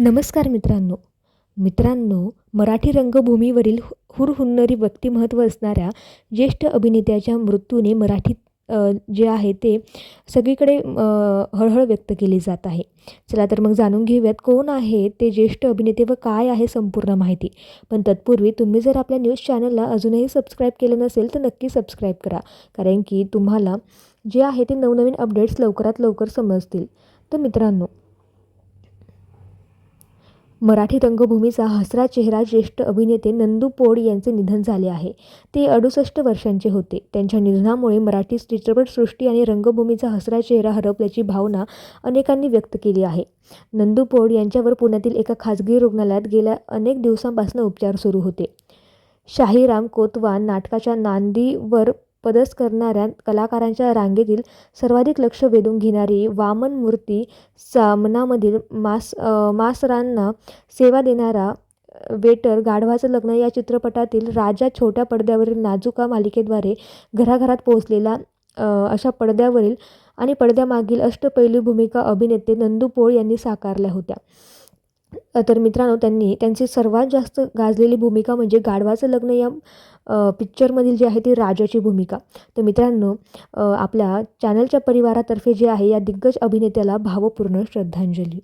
नमस्कार मित्रांनो. मित्रांनो मराठी रंगभूमीवरील हु हुरहुन्नरी व्यक्तिमत्त्व असणाऱ्या ज्येष्ठ अभिनेत्याच्या मृत्यूने मराठीत जे आहे ते सगळीकडे हळहळ व्यक्त केली जात आहे. चला तर मग जाणून घेऊयात कोण आहे ते ज्येष्ठ अभिनेते व काय आहे संपूर्ण माहिती. पण तत्पूर्वी तुम्ही जर आपल्या न्यूज चॅनलला अजूनही सबस्क्राईब केलं नसेल तर नक्की सबस्क्राईब करा. कारण की तुम्हाला जे आहे ते नवनवीन अपडेट्स लवकरात लवकर समजतील. तर मित्रांनो मराठी रंगभूमीचा हसरा चेहरा ज्येष्ठ अभिनेते नंदू पोड यांचे निधन झाले आहे. ते अडुसष्ट वर्षांचे होते. त्यांच्या निधनामुळे मराठी चित्रपटसृष्टी आणि रंगभूमीचा हसरा चेहरा हरपल्याची भावना अनेकांनी व्यक्त केली आहे. नंदू पोड यांच्यावर पुण्यातील एका खाजगी रुग्णालयात गेल्या अनेक दिवसांपासून उपचार सुरू होते. शाहीराम कोतवान नाटकाच्या नांदीवर पदस करणाऱ्या कलाकारांच्या रांगेतील सर्वाधिक लक्ष वेधून घेणारी वामन मूर्ती सामनामधील मास मासरांना सेवा देणारा वेटर गाढवाचं लग्न या चित्रपटातील राजा छोट्या पडद्यावरील नाजुका मालिकेद्वारे घराघरात पोहोचलेला अशा पडद्यावरील आणि पडद्यामागील अष्टपैलू भूमिका अभिनेते नंदू पोळ यांनी साकारल्या होत्या. तर मित्रांनो त्यांनी त्यांची सर्वात जास्त गाजलेली भूमिका म्हणजे गाढवाचं लग्न या पिक्चरमधील जी आहे ती राजाची भूमिका. तर मित्रांनो आपल्या चॅनलच्या परिवारातर्फे जे आहे या दिग्गज अभिनेत्याला भावपूर्ण श्रद्धांजली.